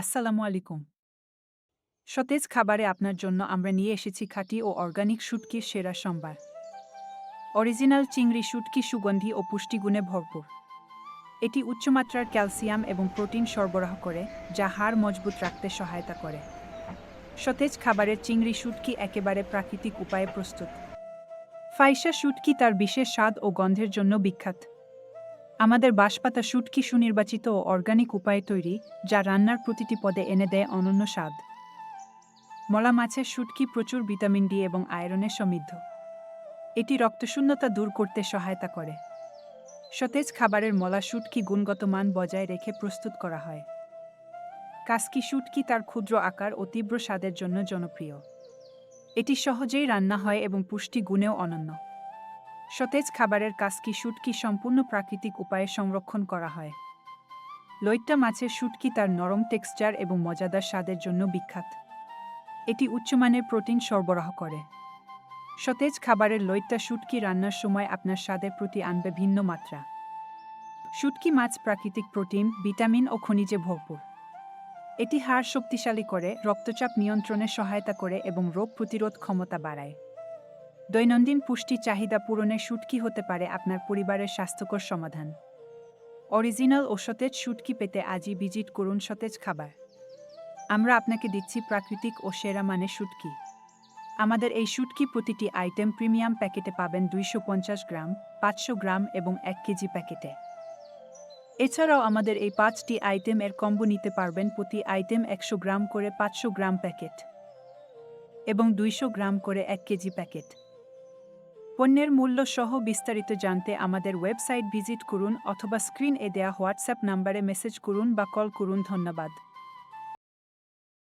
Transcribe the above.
আসসালামু আলাইকুম। সতেজ খাবারে আপনার জন্য আমরা নিয়ে এসেছি খাঁটি ও অর্গানিক শুটকির সেরা সম্ভার। অরিজিনাল চিংড়ি শুটকি সুগন্ধি ও পুষ্টিগুণে ভরপুর। এটি উচ্চমাত্রার ক্যালসিয়াম এবং প্রোটিন সরবরাহ করে, যা হাড় মজবুত রাখতে সহায়তা করে। সতেজ খাবারের চিংড়ি শুটকি একেবারে প্রাকৃতিক উপায়ে প্রস্তুত। ফাইসা শুটকি তার বিশেষ স্বাদ ও গন্ধের জন্য বিখ্যাত। আমাদের বাঁশপাতা শুটকি সুনির্বাচিত ও অর্গানিক উপায়ে তৈরি, যা রান্নার প্রতিটি পদে এনে দেয় অনন্য স্বাদ। মলা মাছের শুটকি প্রচুর ভিটামিন ডি এবং আয়রনে সমৃদ্ধ। এটি রক্তশূন্যতা দূর করতে সহায়তা করে। সতেজ খাবারের মলা শুটকি গুণগত মান বজায় রেখে প্রস্তুত করা হয়। কাস্কি শুটকি তার ক্ষুদ্র আকার ও তীব্র স্বাদের জন্য জনপ্রিয়। এটি সহজেই রান্না হয় এবং পুষ্টি গুণেও অনন্য। সতেজ খাবারের কাস্কি শুটকি সম্পূর্ণ প্রাকৃতিক উপায়ে সংরক্ষণ করা হয়? লইট্টা মাছের শুটকি তার নরম টেক্সচার এবং মজাদার স্বাদের জন্য বিখ্যাত। এটি উচ্চমানের প্রোটিন সরবরাহ করে। সতেজ খাবারের লইট্টা শুটকি রান্নার সময় আপনার স্বাদের প্রতি আনবে ভিন্ন মাত্রা। শুটকি মাছ প্রাকৃতিক প্রোটিন, ভিটামিন ও খনিজে ভরপুর। এটি হাড় শক্তিশালী করে, রক্তচাপ নিয়ন্ত্রণে সহায়তা করে এবং রোগ প্রতিরোধ ক্ষমতা বাড়ায়। দৈনন্দিন পুষ্টি চাহিদা পূরণে শুটকি হতে পারে আপনার পরিবারের স্বাস্থ্যকর সমাধান। অরিজিনাল ও সতেজ শুটকি পেতে আজই ভিজিট করুন সতেজ খাবার। আমরা আপনাকে দিচ্ছি প্রাকৃতিক ও সেরা মানে শুটকি আমাদের এই শুটকি প্রতিটি আইটেম প্রিমিয়াম প্যাকেটে পাবেন দুইশো পঞ্চাশ গ্রাম, পাঁচশো গ্রাম এবং এক কেজি প্যাকেটে। এছাড়াও আমাদের এই পাঁচটি আইটেম এর কম্বো নিতে পারবেন প্রতি আইটেম একশো গ্রাম করে পাঁচশো গ্রাম প্যাকেট এবং দুইশো গ্রাম করে এক কেজি প্যাকেট। পণ্যের মূল্য সহ বিস্তারিত জানতে আমাদের ওয়েবসাইট ভিজিট করুন অথবা স্ক্রিন এ দেয়া হোয়াটসঅ্যাপ নম্বরে মেসেজ করুন বা কল করুন, ধন্যবাদ।